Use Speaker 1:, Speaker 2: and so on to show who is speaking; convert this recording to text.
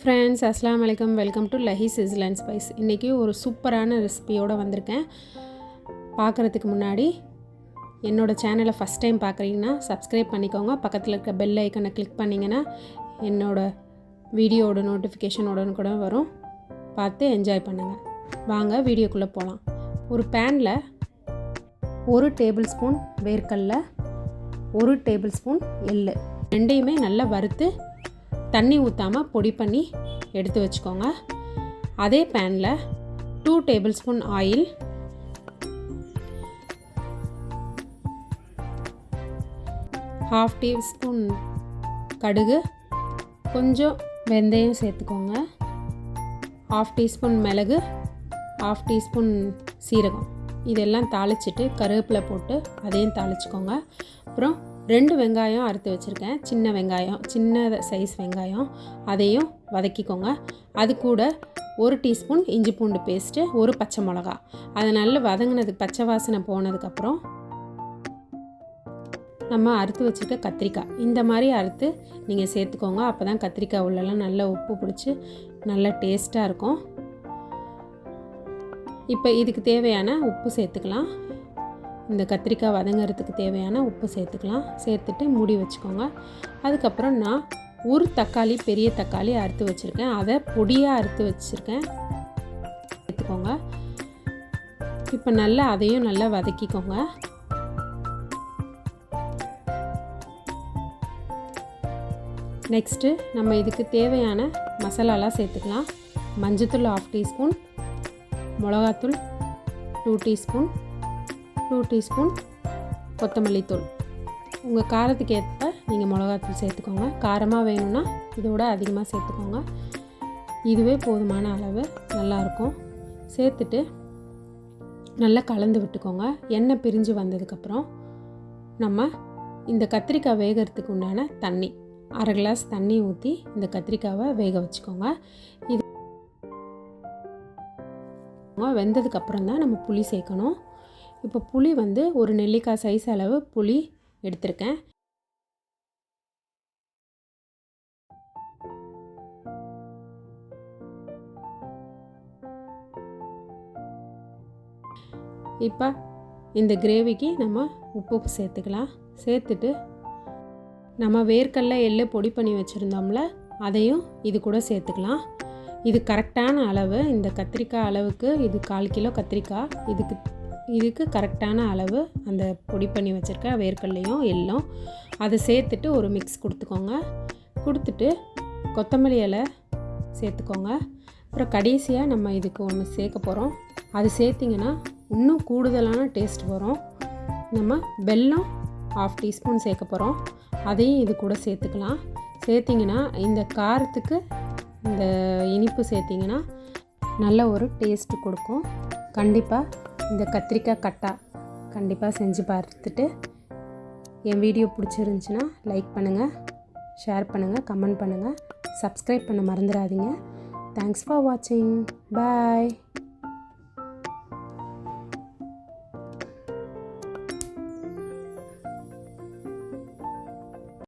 Speaker 1: Friends அஸ்லாம் வலைக்கம் welcome to Lahi sizzle and spice இன்றைக்கி ஒரு சூப்பரான ரெசிபியோடு வந்திருக்கேன். பார்க்குறதுக்கு முன்னாடி என்னோடய சேனலை ஃபஸ்ட் டைம் பார்க்குறீங்கன்னா சப்ஸ்கிரைப் பண்ணிக்கோங்க. பக்கத்தில் இருக்க பெல் ஐக்கனை கிளிக் பண்ணிங்கன்னா என்னோடய வீடியோட நோட்டிஃபிகேஷன் கூட வரும். பார்த்து என்ஜாய் பண்ணுங்கள் வாங்க வீடியோக்குள்ளே போகலாம் ஒரு பேனில் ஒரு டேபிள் ஸ்பூன் வேர்க்கடல ஒரு டேபிள் ஸ்பூன் எள் ரெண்டையுமே நல்லா வறுத்து தண்ணி ஊற்றாமல் பொடி பண்ணி எடுத்து வச்சுக்கோங்க. அதே பேனில் two tablespoon oil half teaspoon கடுகு கொஞ்சம் வெந்தயம் சேர்த்துக்கோங்க. ஹாஃப் டீஸ்பூன் மிளகு ஹாஃப் டீஸ்பூன் சீரகம். இதெல்லாம் தாளிச்சிட்டு கருவேப்பிலை போட்டு அதையும் தாளிச்சிக்கோங்க. அப்புறம் ரெண்டு வெங்காயம் அறுத்து வச்சுருக்கேன். சின்ன வெங்காயம் சின்ன சைஸ் வெங்காயம். அதையும் வதக்கிக்கோங்க. அது கூட ஒரு டீஸ்பூன் இஞ்சி பூண்டு பேஸ்ட்டு ஒரு பச்சை மிளகா. அதை நல்லா வதங்கினது பச்சை வாசனை போனதுக்கப்புறம் நம்ம அறுத்து வச்சுருக்க கத்திரிக்காய். இந்த மாதிரி அறுத்து நீங்கள் சேர்த்துக்கோங்க. அப்போ தான் கத்திரிக்காய் உள்ளெல்லாம் நல்லா உப்பு பிடிச்சி நல்லா டேஸ்ட்டாக இருக்கும். இப்போ இதுக்கு தேவையான உப்பு சேர்த்துக்கலாம். இந்த கத்திரிக்காய் வதங்கிறதுக்கு தேவையான உப்பு சேர்த்துக்கலாம். சேர்த்துட்டு மூடி வச்சுக்கோங்க. அதுக்கப்புறம் நான் ஒரு தக்காளி பெரிய தக்காளி அறுத்து வச்சுருக்கேன். அதை பொடியாக அறுத்து வச்சுருக்கேன். சேர்த்துக்கோங்க. இப்போ நல்லா அதையும் நல்லா வதக்கிக்கோங்க. நெக்ஸ்ட்டு நம்ம இதுக்கு தேவையான மசாலாலாம் சேர்த்துக்கலாம். மஞ்சத்தூள் ஆஃப் டீஸ்பூன் மிளகாத்தூள் டூ டீஸ்பூன் டூ டீஸ்பூன் கொத்தமல்லி தூள். உங்கள் காரத்துக்கு ஏற்ப நீங்கள் மிளகாத்தூள் சேர்த்துக்கோங்க. காரமாக வேணும்னா இதோட அதிகமாக சேர்த்துக்கோங்க. இதுவே போதுமான அளவு நல்லாயிருக்கும் சேர்த்துட்டு நல்லா கலந்து விட்டுக்கோங்க. எண்ணெய் பிரிஞ்சு வந்ததுக்கப்புறம் நம்ம இந்த கத்திரிக்காய் வேகிறதுக்கு உண்டான தண்ணி அரை கிளாஸ் தண்ணி ஊற்றி இந்த கத்திரிக்காவை வேக வச்சுக்கோங்க. இது வெந்ததுக்கப்புறம் தான் நம்ம புளி சேர்க்கணும். இப்போ புளி வந்து ஒரு நெல்லிக்காய் சைஸ் அளவு புளி எடுத்திருக்கேன். இப்போ இந்த கிரேவிக்கு நம்ம உப்பு சேர்த்துக்கலாம். சேர்த்துட்டு நம்ம வேர்க்கடல எள்ளு பொடி பண்ணி வச்சுருந்தோம்ல அதையும் இது கூட சேர்த்துக்கலாம். இது கரெக்டான அளவு இந்த கத்திரிக்காய் அளவுக்கு இது கால் கிலோ கத்திரிக்காய் இதுக்கு இதுக்கு கரெக்டான அளவு அந்த பொடி பண்ணி வச்சுருக்க வேர்க்கடலையும் எல்லாம் அதை சேர்த்துட்டு ஒரு மிக்ஸ் கொடுத்துக்கோங்க. கொடுத்துட்டு கொத்தமல்லி இலை சேர்த்துக்கோங்க. அப்புறம் கடைசியாக நம்ம இதுக்கு ஒன்று சேர்க்க போகிறோம் அது சேர்த்திங்கன்னா இன்னும் கூடுதலான டேஸ்ட் வரும். நம்ம வெல்லம் ஆஃப் டீஸ்பூன் சேர்க்க போகிறோம் அதையும் இது கூட சேர்த்துக்கலாம். சேர்த்திங்கன்னா இந்த காரத்துக்கு இந்த இனிப்பு சேர்த்திங்கன்னா நல்ல ஒரு டேஸ்ட்டு கொடுக்கும். கண்டிப்பாக இந்த கத்திரிக்காய் கட்டா கண்டிப்பாக செஞ்சு பார்த்துட்டு என் வீடியோ பிடிச்சிருந்துச்சின்னா லைக் பண்ணுங்கள் ஷேர் பண்ணுங்கள் கமெண்ட் பண்ணுங்கள் சப்ஸ்கிரைப் பண்ண மறந்துடாதீங்க. தேங்க்ஸ் ஃபார் வாட்சிங் பாய்